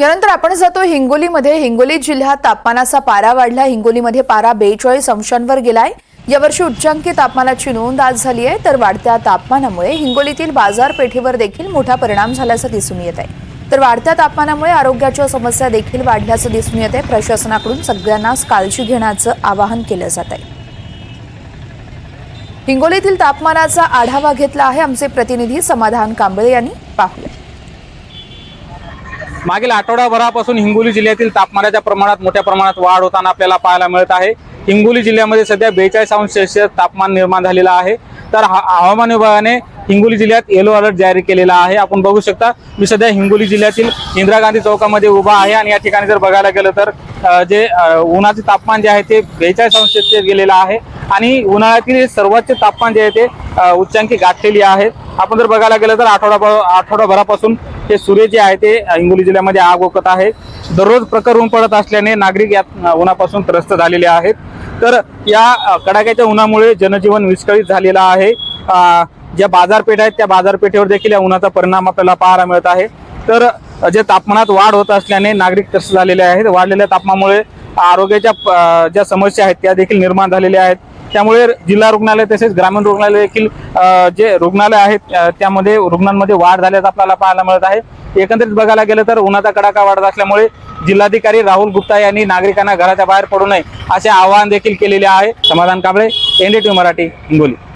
यानंतर आपण जातो हिंगोलीमध्ये. हिंगोली जिल्ह्यात तापमानाचा पारा वाढला हिंगोलीमध्ये पारा बेचाळीस अंशांवर गेलाय. यावर्षी उच्चांकी तापमानाची नोंद आज झाली आहे. तर वाढत्या तापमानामुळे हिंगोलीतील बाजारपेठेवर देखील मोठा परिणाम झाल्याचं दिसून येत आहे. तर वाढत्या तापमानामुळे आरोग्याच्या समस्या देखील वाढल्याचं दिसून येत आहे. प्रशासनाकडून सगळ्यांनाच काळजी घेण्याचं आवाहन केलं जात आहे. हिंगोलीतील तापमानाचा आढावा घेतला आहे. आमचे प्रतिनिधी समाधान कांबळे यांनी पाहुया. मागील आठवडाभरापासून हिंगोली जिल्ह्यातील तापमानाच्या प्रमाणात मोठ्या प्रमाणात वाढ होताना आपल्याला पाहायला मिळत आहे. हिंगोली जिल्ह्यामध्ये सध्या बेचाळीस अंश सेल्सिअस तापमान निर्माण झालेलं आहे. तर हवामान विभागाने हिंगोली जिल्ह्यात येलो अलर्ट जारी केलेला आहे. आपण बघू शकता मी सध्या हिंगोली जिल्ह्यातील इंदिरा गांधी चौकामध्ये उभा आहे आणि या ठिकाणी जर बघायला गेलं तर जे उन्हाचे तापमान जे आहे ते बेचाळीस अंश गेलेलं आहे. आणि उन्हाळ्यातील सर्वोच्च तापमान जे आहे ते उच्चांकी गाठलेली आहे. आपण जर बघायला गेलं तर आठवडा आठवडाभरापासून ते सूर्य जे आहे ते हिंगोली जिल्ह्यामध्ये आग ओकत आहे. दररोज प्रखर ऊन पडत असल्याने नागरिक यात उन्हापासून त्रस्त झालेले आहेत. तर या कडाक्याच्या उन्हामुळे जनजीवन विस्कळीत झालेलं आहे. ज्या बाजारपेठ आहेत त्या बाजारपेठेवर देखील या उन्हाचा परिणाम आपल्याला पाहायला मिळत आहे. तर जे तापमानात वाढ होत असल्याने नागरिक त्रस्त झालेले आहेत. वाढलेल्या तापमानामुळे आरोग्याच्या ज्या समस्या आहेत त्या देखील निर्माण झालेल्या आहेत. त्यामुळे जिल्हा रुग्णालय तसेच ग्रामीण रुग्णालय देखील जे रुग्णालय आहेत त्यामध्ये रुग्णांमध्ये वाढ झाल्याचं आपल्याला पाहायला मिळत आहे. एकंदरीत बघायला गेलं तर उन्हाचा कडाका वाढत असल्यामुळे जिल्हाधिकारी राहुल गुप्ता यांनी नागरिकांना घराच्या बाहेर पडू नये असे आवाहन देखील केलेले आहे. समाधान कांबळे एनडीटी मराठी हिंगोली.